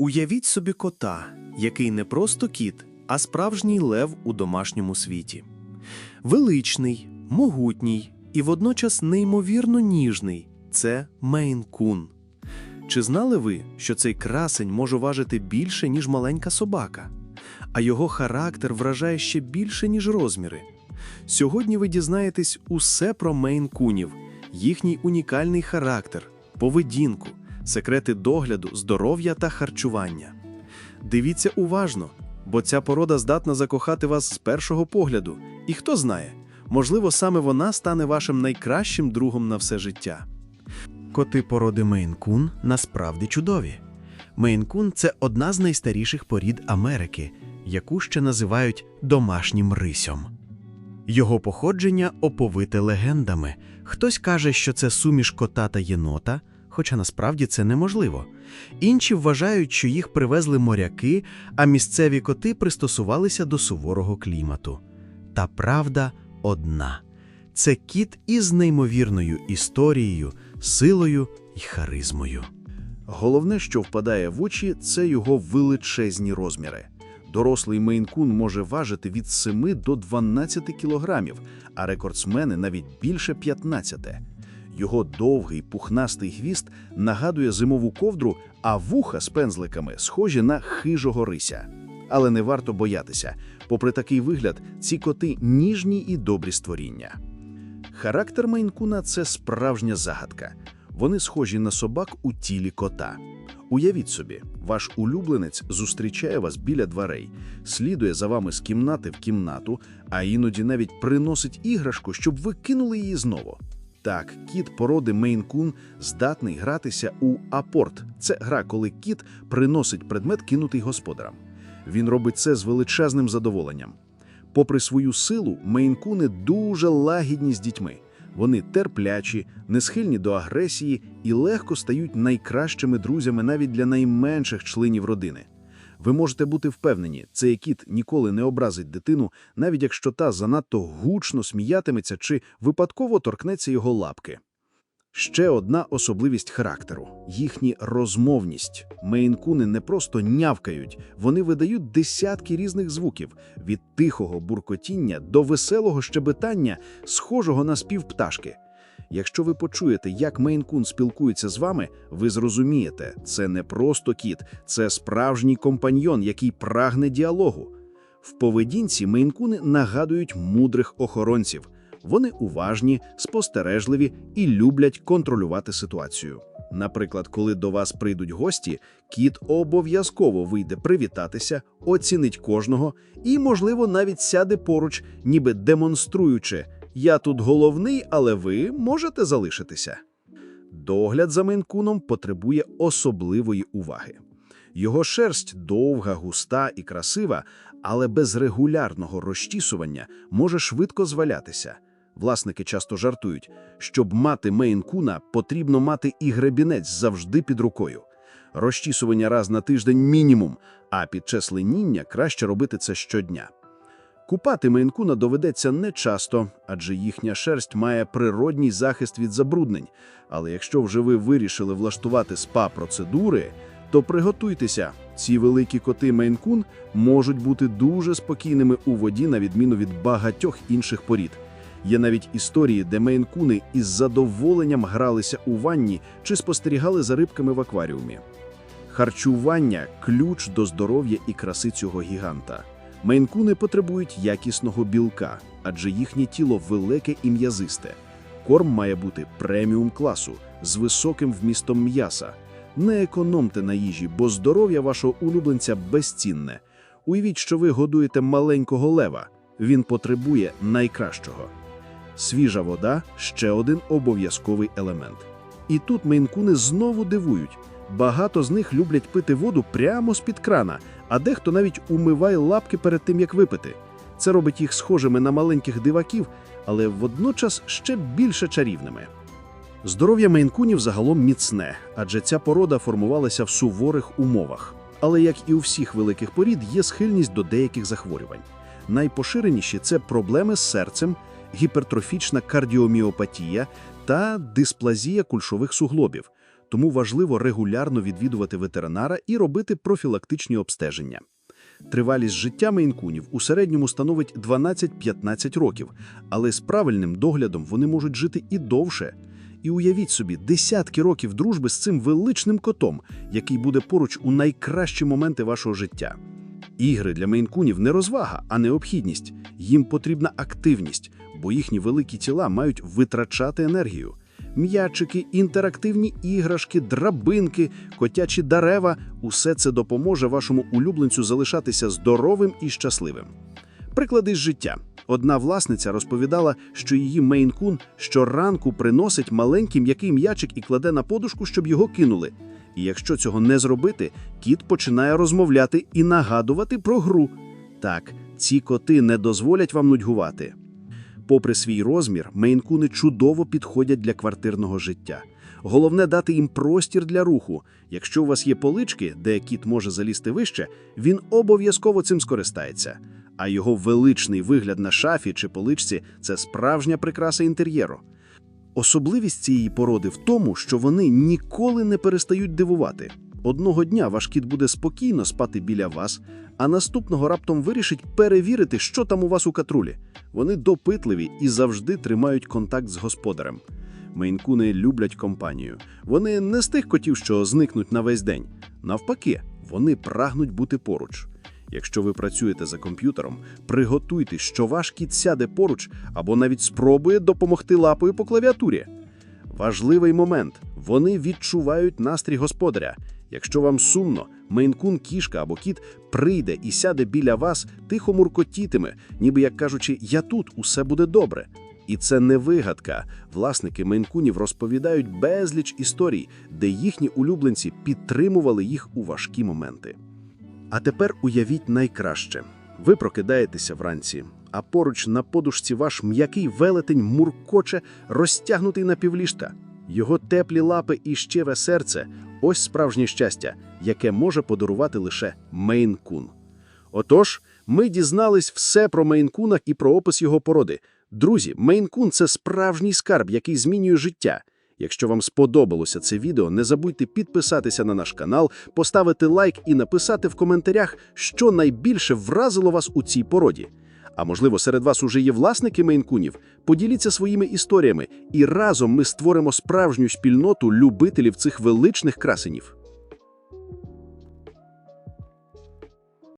Уявіть собі кота, який не просто кіт, а справжній лев у домашньому світі. Величний, могутній і водночас неймовірно ніжний це Мейн-кун. Чи знали ви, що цей красень може важити більше, ніж маленька собака? А його характер вражає ще більше, ніж розміри. Сьогодні ви дізнаєтесь усе про Мейн-кунів, їхній унікальний характер, поведінку, секрети догляду, здоров'я та харчування. Дивіться уважно, бо ця порода здатна закохати вас з першого погляду. І хто знає, можливо, саме вона стане вашим найкращим другом на все життя. Коти породи Мейн-кун насправді чудові. Мейн-кун – це одна з найстаріших порід Америки, яку ще називають домашнім рисьом. Його походження оповите легендами. Хтось каже, що це суміш кота та єнота, хоча насправді це неможливо. Інші вважають, що їх привезли моряки, а місцеві коти пристосувалися до суворого клімату. Та правда одна – це кіт із неймовірною історією, силою і харизмою. Головне, що впадає в очі, це його величезні розміри. Дорослий мейнкун може важити від 7 до 12 кілограмів, а рекордсмени навіть більше 15. Його довгий пухнастий хвіст нагадує зимову ковдру, а вуха з пензликами схожі на хижого рися. Але не варто боятися. Попри такий вигляд, ці коти ніжні і добрі створіння. Характер Мейнкуна – це справжня загадка. Вони схожі на собак у тілі кота. Уявіть собі, ваш улюбленець зустрічає вас біля дверей, слідує за вами з кімнати в кімнату, а іноді навіть приносить іграшку, щоб ви кинули її знову. Так, кіт породи Мейн-кун здатний гратися у апорт. Це гра, коли кіт приносить предмет, кинутий господарам. Він робить це з величезним задоволенням. Попри свою силу, мейнкуни дуже лагідні з дітьми. Вони терплячі, не схильні до агресії і легко стають найкращими друзями навіть для найменших членів родини. Ви можете бути впевнені, цей кіт ніколи не образить дитину, навіть якщо та занадто гучно сміятиметься чи випадково торкнеться його лапки. Ще одна особливість характеру їхні розмовність. Мейнкуни не просто нявкають, вони видають десятки різних звуків від тихого буркотіння до веселого щебетання, схожого на спів пташки. Якщо ви почуєте, як Мейнкун спілкується з вами, ви зрозумієте, це не просто кіт, це справжній компаньйон, який прагне діалогу. В поведінці мейнкуни нагадують мудрих охоронців. Вони уважні, спостережливі і люблять контролювати ситуацію. Наприклад, коли до вас прийдуть гості, кіт обов'язково вийде привітатися, оцінить кожного і, можливо, навіть сяде поруч, ніби демонструючи «Я тут головний, але ви можете залишитися». Догляд за мейнкуном потребує особливої уваги. Його шерсть довга, густа і красива, але без регулярного розчісування може швидко звалятися. Власники часто жартують, щоб мати мейн-куна, потрібно мати і гребінець завжди під рукою. Розчісування раз на тиждень мінімум, а під час леніння краще робити це щодня. Купати мейн-куна доведеться не часто, адже їхня шерсть має природній захист від забруднень. Але якщо вже ви вирішили влаштувати спа-процедури, то приготуйтеся, ці великі коти мейн-кун можуть бути дуже спокійними у воді, на відміну від багатьох інших порід. Є навіть історії, де мейн-куни із задоволенням гралися у ванні чи спостерігали за рибками в акваріумі. Харчування ключ до здоров'я і краси цього гіганта. Мейнкуни потребують якісного білка, адже їхнє тіло велике і м'язисте. Корм має бути преміум класу з високим вмістом м'яса. Не економте на їжі, бо здоров'я вашого улюбленця безцінне. Уявіть, що ви годуєте маленького лева. Він потребує найкращого. Свіжа вода ще один обов'язковий елемент. І тут мейнкуни знову дивують. Багато з них люблять пити воду прямо з-під крана, а дехто навіть умиває лапки перед тим, як випити. Це робить їх схожими на маленьких диваків, але водночас ще більше чарівними. Здоров'я мейнкунів загалом міцне, адже ця порода формувалася в суворих умовах. Але як і у всіх великих порід, є схильність до деяких захворювань. Найпоширеніші це проблеми з серцем, гіпертрофічна кардіоміопатія та дисплазія кульшових суглобів. Тому важливо регулярно відвідувати ветеринара і робити профілактичні обстеження. Тривалість життя мейнкунів у середньому становить 12-15 років, але з правильним доглядом вони можуть жити і довше. І уявіть собі, десятки років дружби з цим величним котом, який буде поруч у найкращі моменти вашого життя. Ігри для мейнкунів не розвага, а необхідність. Їм потрібна активність, бо їхні великі тіла мають витрачати енергію. М'ячики, інтерактивні іграшки, драбинки, котячі дерева усе це допоможе вашому улюбленцю залишатися здоровим і щасливим. Приклади з життя. Одна власниця розповідала, що її мейнкун щоранку приносить маленький м'який м'ячик і кладе на подушку, щоб його кинули. І якщо цього не зробити, кіт починає розмовляти і нагадувати про гру. Так, ці коти не дозволять вам нудьгувати. Попри свій розмір, мейнкуни чудово підходять для квартирного життя. Головне дати їм простір для руху. Якщо у вас є полички, де кіт може залізти вище, він обов'язково цим скористається. А його величний вигляд на шафі чи поличці це справжня прикраса інтер'єру. Особливість цієї породи в тому, що вони ніколи не перестають дивувати. Одного дня ваш кіт буде спокійно спати біля вас, а наступного раптом вирішить перевірити, що там у вас у катрулі. Вони допитливі і завжди тримають контакт з господарем. Мейнкуни люблять компанію. Вони не з тих котів, що зникнуть на весь день. Навпаки, вони прагнуть бути поруч. Якщо ви працюєте за комп'ютером, приготуйтесь, що ваш кіт сяде поруч або навіть спробує допомогти лапою по клавіатурі. Важливий момент вони відчувають настрій господаря. Якщо вам сумно, мейнкун, кішка або кіт прийде і сяде біля вас, тихо муркотітиме, ніби як кажучи, я тут, усе буде добре. І це не вигадка. Власники мейнкунів розповідають безліч історій, де їхні улюбленці підтримували їх у важкі моменти. А тепер уявіть найкраще. Ви прокидаєтеся вранці, а поруч на подушці ваш м'який велетень муркоче, розтягнутий на півліжка. Його теплі лапи і щире серце ось справжнє щастя, яке може подарувати лише Мейн-кун. Отож, ми дізнались все про Мейн-куна і про опис його породи. Друзі, Мейн-кун – це справжній скарб, який змінює життя. Якщо вам сподобалося це відео, не забудьте підписатися на наш канал, поставити лайк і написати в коментарях, що найбільше вразило вас у цій породі. А можливо, серед вас уже є власники мейнкунів? Поділіться своїми історіями, і разом ми створимо справжню спільноту любителів цих величних красенів.